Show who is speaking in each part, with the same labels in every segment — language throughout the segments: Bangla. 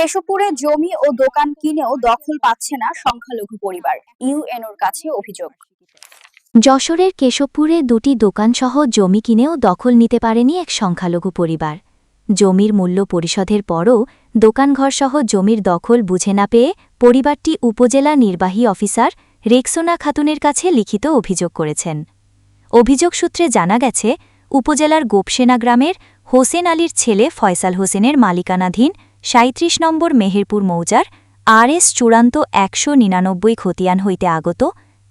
Speaker 1: কেশবপুরে জমি ও দোকান কিনেও দখল পাচ্ছে না সংখ্যালঘু পরিবার। ইউএনওর কাছে অভিযোগ।
Speaker 2: যশোরের কেশবপুরে দুটি দোকানসহ জমি কিনেও দখল নিতে পারেনি এক সংখ্যালঘু পরিবার। জমির মূল্য পরিশোধের পরও দোকানঘরসহ জমির দখল বুঝে না পেয়ে পরিবারটি উপজেলা নির্বাহী অফিসার রেক্সোনা খাতুনের কাছে লিখিত অভিযোগ করেছেন। অভিযোগ সূত্রে জানা গেছে, উপজেলার গোপসেনা গ্রামের হোসেন আলীর ছেলে ফয়সাল হোসেনের মালিকানাধীন সাঁত্রিশ নম্বর মেহেরপুর মৌজার আরএস চূড়ান্ত একশো নিরানব্বই খতিয়ান হইতে আগত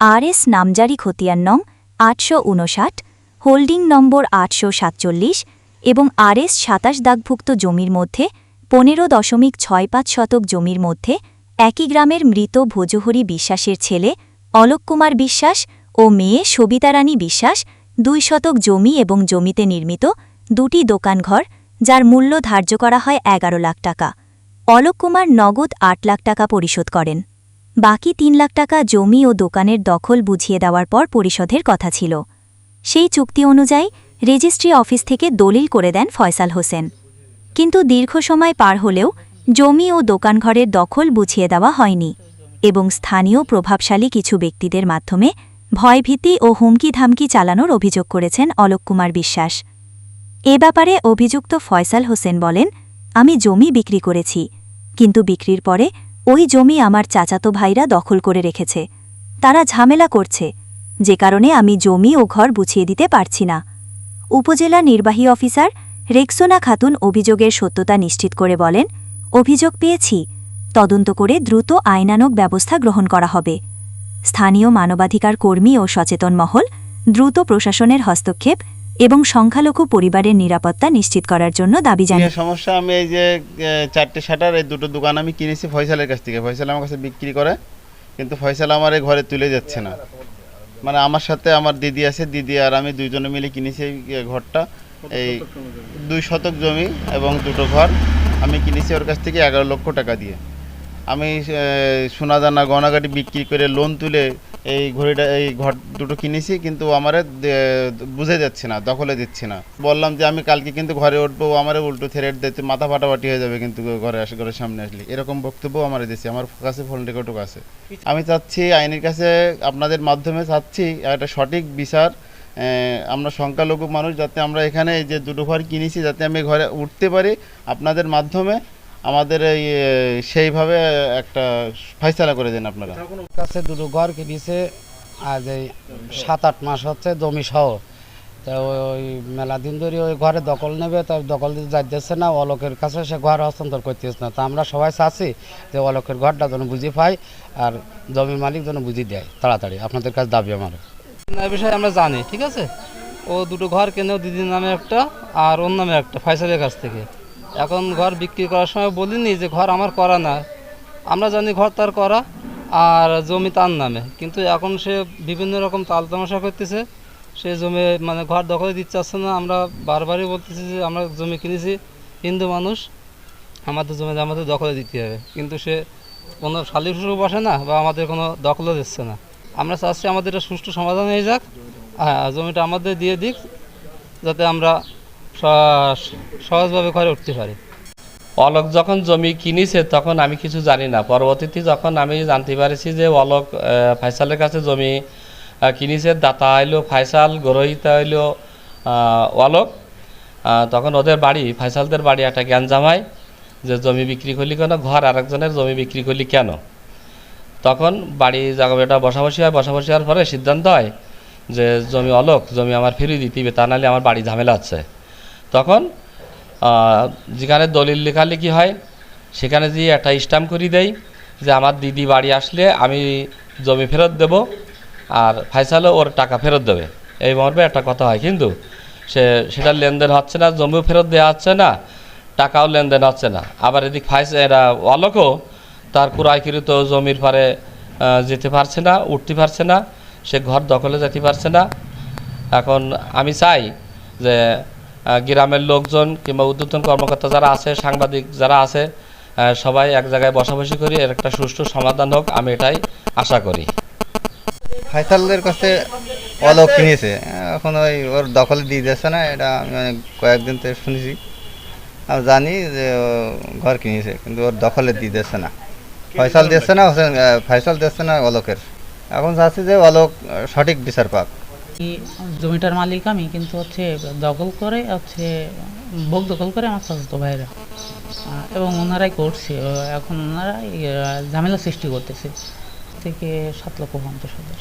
Speaker 2: আরএস নামজারি খতিয়ান নং আটশো উনষাট হোল্ডিং নম্বর আটশো সাতচল্লিশ এবং আরএস সাতাশ দাগভুক্ত জমির মধ্যে পনেরো দশমিক ছয় পাঁচ শতক জমির মধ্যে একই গ্রামের মৃত ভোজহরি বিশ্বাসের ছেলে অলোক কুমার বিশ্বাস ও মেয়ে সবিতারানী বিশ্বাস দুই শতক জমি এবং জমিতে নির্মিত দুটি দোকানঘর যার মূল্য ধার্য করা হয় এগারো লাখ টাকা। অলোক কুমার নগদ আট লাখ টাকা পরিশোধ করেন। বাকি তিন লাখ টাকা জমি ও দোকানের দখল বুঝিয়ে দেওয়ার পর পরিশোধের কথা ছিল। সেই চুক্তি অনুযায়ী রেজিস্ট্রি অফিস থেকে দলিল করে দেন ফয়সাল হোসেন। কিন্তু দীর্ঘ সময় পার হলেও জমি ও দোকানঘরের দখল বুঝিয়ে দেওয়া হয়নি এবং স্থানীয় প্রভাবশালী কিছু ব্যক্তিদের মাধ্যমে ভয়ভীতি ও হুমকি ধামকি চালানোর অভিযোগ করেছেন অলোক কুমার বিশ্বাস। এ ব্যাপারে অভিযুক্ত ফয়সাল হোসেন বলেন, আমি জমি বিক্রি করেছি, কিন্তু বিক্রির পরে ওই জমি আমার চাচাতো ভাইরা দখল করে রেখেছে। তারা ঝামেলা করছে, যে কারণে আমি জমি ও ঘর বুঝিয়ে দিতে পারছি না। উপজেলা নির্বাহী অফিসার রেক্সোনা খাতুন অভিযোগের সত্যতা নিশ্চিত করে বলেন, অভিযোগ পেয়েছি, তদন্ত করে দ্রুত আইনানক ব্যবস্থা গ্রহণ করা হবে। স্থানীয় মানবাধিকার কর্মী ও সচেতন মহল দ্রুত প্রশাসনের হস্তক্ষেপ এবং সংখ্যালঘু পরিবারের নিরাপত্তা নিশ্চিত করার জন্য দাবি জানিয়ে।
Speaker 3: সমস্যা আমি এই যে চারটে শাটার এই দুটো দোকান আমি কিনেছি ফয়সালের কাছ থেকে। ফয়সাল আমার কাছে বিক্রি করে কিন্তু ফয়সাল আমার এই ঘরে তুলে যাচ্ছে না। মানে আমার সাথে আমার দিদি আছে দিদি আর আমি দুইজনে মিলে কিনেছি এই ঘরটা। এই দুই শতক জমি এবং দুটো ঘর আমি কিনেছি ওর কাছ থেকে এগারো লক্ষ টাকা দিয়ে। আমি এ, সোনাদানা গয়নাগাটি বিক্রি করে লোন তুলে এই ঘড়িটা, এই ঘর দুটো কিনেছি, কিন্তু আমার বুঝে যাচ্ছে না, দখলে দিচ্ছে না। বললাম যে, আমি কালকে কিন্তু ঘরে উঠবো আমার উল্টো থ্রেট দিতে, মাথা ফাটাফাটি হয়ে যাবে কিন্তু ঘরে আসে, ঘরের সামনে আসলে। এরকম বক্তব্য আমার দিচ্ছে আমার কাছে ফোন রেকর্ডও আছে। আমি চাচ্ছি, আইনের কাছে আপনাদের মাধ্যমে চাচ্ছি, একটা সঠিক বিচার আমরা সংখ্যালঘু মানুষ, যাতে আমরা এখানে যে দুটো ঘর কিনেছি, যাতে আমি ঘরে উঠতে পারি, আপনাদের মাধ্যমে আমাদের এই সেইভাবে একটা ফয়সালা করে দেন আপনারা।
Speaker 4: কাছে দুটো ঘর কিনেছে আজ এই সাত আট মাস হচ্ছে জমি সহ। তা ওই মেলা দিন ধরে ওই ঘরে দখল নেবে তার দখল দিতে যাইতেছে না অলোকের কাছে সে ঘর হস্তান্তর করতেছে না। তা আমরা সবাই চাচ্ছি যে অলোকের ঘরটা যেন বুঝি পাই আর জমির মালিক যেন বুঝি দেয় তাড়াতাড়ি। আপনাদের কাছে দাবি আমার।
Speaker 5: বিষয়ে আমরা জানি ঠিক আছে? ও দুটো ঘর কেনেও দিদির নামে একটা আর ওর নামে একটা ফয়সালের কাছ থেকে। এখন ঘর বিক্রি করার সময় বলিনি যে ঘর আমার করা না। আমরা জানি ঘর তার করা আর জমি তার নামে। কিন্তু এখন সে বিভিন্ন রকম তাল তামাশা করতেছে। সে জমি মানে ঘর দখলে দিতে চাচ্ছে না। আমরা বারবারই বলতেছি যে আমরা জমি কিনেছি, হিন্দু মানুষ, আমাদের জমি আমাদের দখলে দিতে হবে। কিন্তু সে কোনো শালি সুসু বসে না বা আমাদের কোনো দখলও দিচ্ছে না। আমরা চাচ্ছি আমাদের এটা সুষ্ঠু সমাধান হয়ে যাক। হ্যাঁ জমিটা আমাদের দিয়ে দিক, যাতে আমরা সহজভাবে ঘরে উঠতে পারি।
Speaker 6: অলোক যখন জমি কিনেছে, তখন আমি কিছু জানি না। পরবর্তীতে যখন আমি জানতে পারছি যে অলোক ফাইসালের কাছে জমি কিনেছে, দাতা হইল ফাইসাল গ্রহিতা হইল অলোক তখন ওদের বাড়ি ফাইসালদের বাড়ি একটা জ্ঞান জামায় যে জমি বিক্রি করলি কেন? ঘর আরেকজনের জমি বিক্রি করলি কেন? তখন বাড়ি জায়গাটা বসাবসি হয়, বসাবসি হওয়ার পরে সিদ্ধান্ত হয় যে জমি অলোক, জমি আমার ফিরিয়ে দিতে হবে, তা নাহলে আমার বাড়ি ঝামেলা আছে। তখন যেখানে দলিল লেখালেখি হয়, সেখানে যে একটা স্ট্যাম্প করে দেয় যে আমার দিদি বাড়ি আসলে আমি জমি ফেরত দেব, আর ফাইসালও ওর টাকা ফেরত দেবে। এই মর্মে একটা কথা হয়, কিন্তু সে, সেটা লেনদেন হচ্ছে না, জমিও ফেরত দেওয়া হচ্ছে না, টাকাও লেনদেন হচ্ছে না। আবার এদিক ফাইস, এরা অলোকও তার ক্রয়কৃত জমির পরে যেতে পারছে না, উঠতে পারছে না, সে ঘর দখলে যেতে পারছে না। এখন আমি চাই যে গ্রামের লোকজন কিংবা উদ্যোতন কর্মকর্তা যারা আছে, সাংবাদিক যারা আছে সবাই এক জায়গায় বসাবসি করি, এর একটা সুষ্ঠু সমাধান হোক, আমি এটাই আশা করি।
Speaker 7: ফাইসালদের কাছে অলোক কিনেছে। এখন ওই ওর দখলে দিয়ে যাচ্ছে না, এটা আমি অনেক কয়েকদিন থেকে শুনেছি। আমি জানি যে ঘর কিনেছে, কিন্তু ওর দখলে দিয়ে দিচ্ছে না। ফয়সাল দিচ্ছে না, হোসেন ফয়সাল দিচ্ছে না অলোকের। এখন চাচ্ছি যে অলোক সঠিক বিচার পাক।
Speaker 8: জমিটার মালিক আমি কিন্তু হচ্ছে দখল করে হচ্ছে ভোগ দখল করে আমার চাচাতো ভাইরা এবং ওনারাই করছে এখন ওনারাই আহ, ঝামেলা সৃষ্টি করতেছে। থেকে সাত লক্ষ পঞ্চাশ হাজার।